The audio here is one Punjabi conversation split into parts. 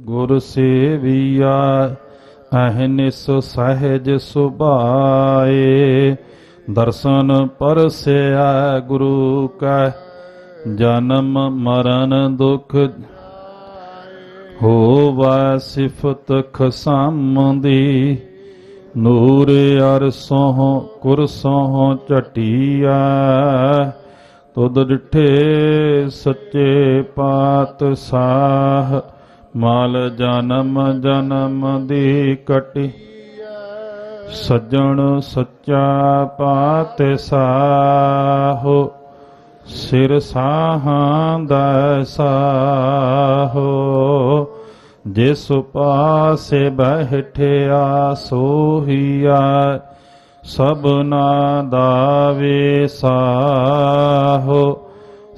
ਗੁਰ ਸੇਵੀਆ ਅਹਨਿਸ ਸਹਿਜ ਸੁਭਾਏ। ਦਰਸ਼ਨ ਪਰਸਿਆ ਗੁਰੂ ਕੈ, ਜਨਮ ਮਰਨ ਦੁਖ ਹੋਵਾ ਸਿਫਤ ਖਸਮ ਦੀ ਨੂਰ ਅਰਸੋਂ ਕੁਰਸੋਂ ਝਟੀਆ ਤੁਧ ਡਿਠੇ ਸੱਚੇ ਪਾਤ ਸਾਹ ਮਾਲ ਜਨਮ ਜਨਮ ਦੀ ਕਟੀ। ਸੱਜਣ ਸੱਚਾ ਪਾਤ ਪਾਤਸ਼ਾਹੋ, ਸਿਰ ਸਾਹਾਂ ਦਾ ਸਾਹੋ। ਜਿਸ ਪਾਸੇ ਬਹਿਠਿਆ ਸੋਹੀਆ, ਸਭਨਾ ਦਾ ਵੇਸਾਹੋ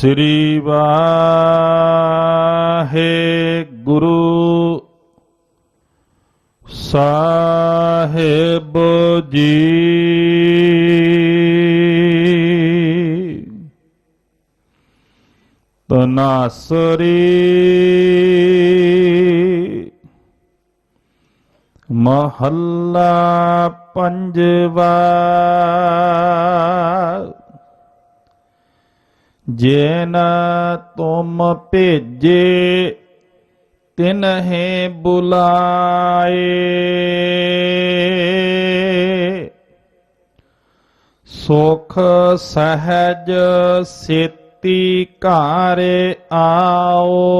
ਸ੍ਰੀ ਵਾਹਿਗੁਰੂ ਸਾਹਿਬ ਜੀ। ਤਨਾਸਰੀ ਮਹੱਲਾ ਪੰਜਵਾ ਜੇਨ ਤੁਮ ਭੇਜੇ ਤਿਨਹੇ ਬੁਲਾਏ। ਸੁਖ ਸਹਿਜ ਸੇਤੀ ਘਰ ਆਓ।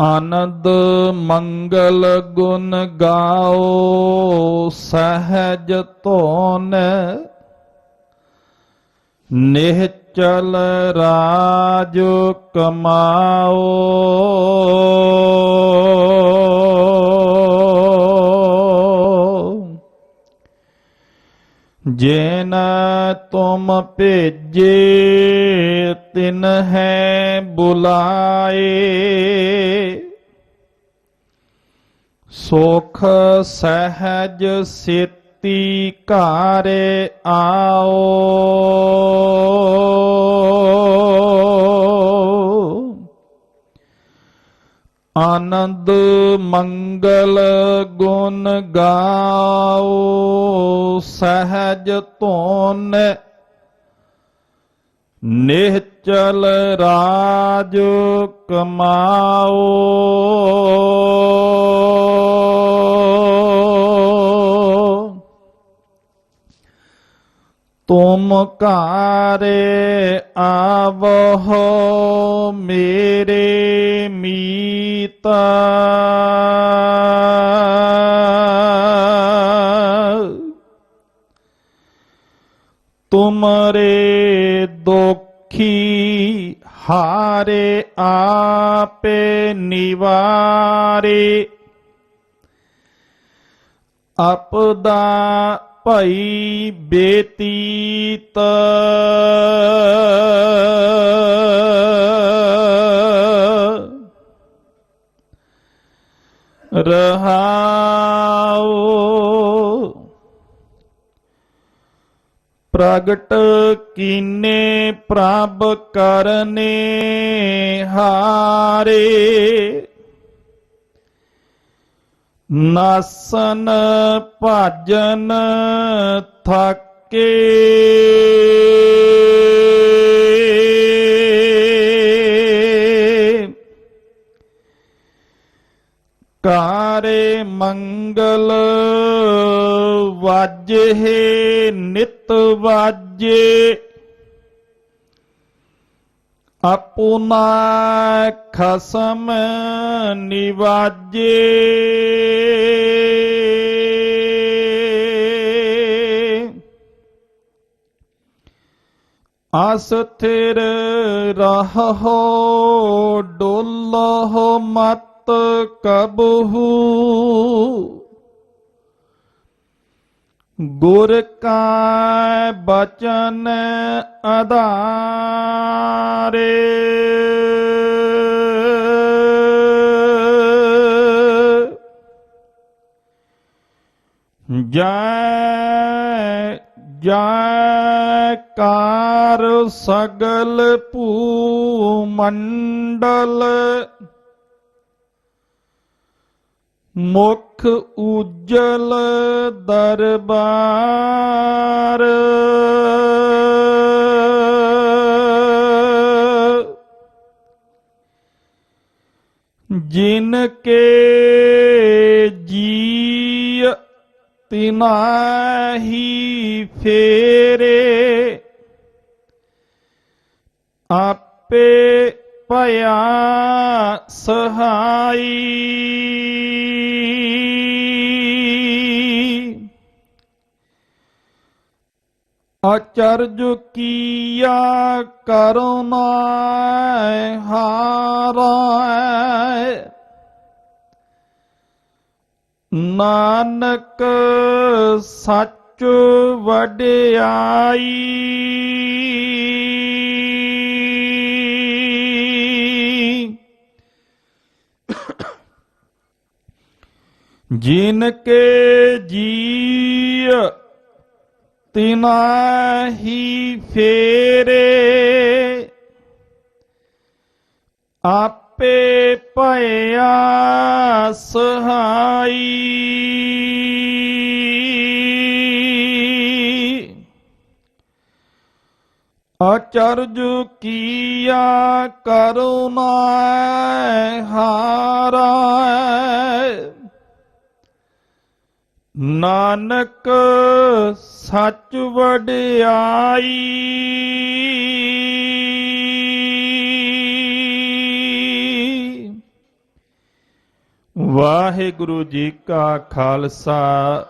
ਆਨੰਦ ਮੰਗਲ ਗੁਣ ਗਾਓ ਸਹਿਜ ਧੋਨ ਨਿਹਚਲ ਰਾਜ ਕਮਾਓ। ਜੇਨ ਤੁਮ ਭੇਜੇ ਤਿਨ ਹੈ ਬੁਲਾਏ। ਸੁਖ ਸਹਿਜ ਸੇਤੀ ਘਰ ਆਓ। ਆਨੰਦ ਮੰਗਲ ਗੁਣ ਗਾਓ ਸਹਿਜ ਧੋਨ ਨਿਹਚਲ ਰਾਜ ਕਮਾਓ। ਤੁਮ ਘਾਰੇ ਆਵਹੁ ਮੇਰੇ ਮੀਤਾ। ਤੁਮਰੇ ਦੁਖੀ ਹਾਰੇ ਆਪੇ ਨਿਵਾਰੇ। ਆਪਦਾ ਭਈ ਬੇਤੀਤ ਰਹਾਉ ਪ੍ਰਗਟ ਕੀਨੇ ਪ੍ਰਭ ਕਰਨੇ ਹਾਰੇ। ਨਾਸਨ ਭਜਨ ਥਾਕੇ। ਕਾਰੇ ਮੰਗਲ ਵਾਜੇ ਨਿਤ ਵਾਜੇ। ਆਪੁਨਾ ਖਸਮ ਨਿਵਾਜੇ ਅਸਥਿਰ ਰਹੋ ਡੋਲਹੁ ਮਤ ਕਬਹੂ। ਗੁਰ ਕਾ ਬਚਨ ਆਧਾਰੇ। ਜੈ ਜੈ ਕਾਰ ਸਗਲ ਭੂ ਮੰਡਲ ਮੁਖ ਉਜਲ ਦਰਬਾਰ। ਜਿਨ ਕੇ ਜੀ ਤਿਨਾਹੀ ਫੇਰੇ ਆਪੇ ਭਇਆ ਸਹਾਈ। ਅਚਰਜ ਕੀਆ ਕਰੁਣਾ ਹਾਰਾ। ਨਾਨਕ ਸੱਚ ਵਡਿਆਈ। ਜਿਨ ਕੇ ਜੀ ਤਿਨਾਹੀ ਫੇਰੇ ਆਪੇ ਭਇਆ ਸਹਾਈ ਅਚਰਜ ਕੀਆ ਕਰੁਣਾ ਹਾਰੈ ਨਾਨਕ ਸੱਚ ਵਡਿਆਈ। ਵਾਹਿਗੁਰੂ ਜੀ ਕਾ ਖਾਲਸਾ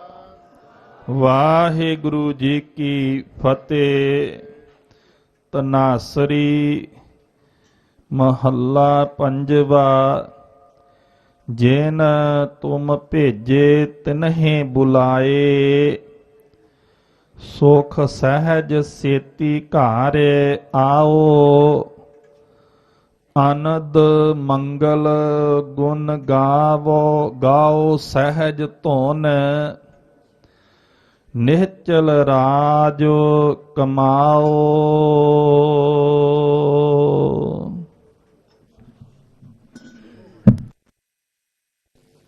ਵਾਹਿਗੁਰੂ ਜੀ ਕੀ ਫਤਿਹ। ਤਨਾਸਰੀ ਮਹੱਲਾ ਪੰਜਵਾ ਜਿਨ ਤੁਮ ਭੇਜੇ ਤਿਨਹਿ ਬੁਲਾਏ, ਸੁਖ ਸਹਿਜ ਸੇਤੀ ਘਰ ਆਓ। ਆਨੰਦ ਮੰਗਲ ਗੁਣ ਗਾਵੋ, ਗਾਓ ਸਹਿਜ ਧੁਨ। ਨਿਹਚਲ ਰਾਜ ਕਮਾਓ।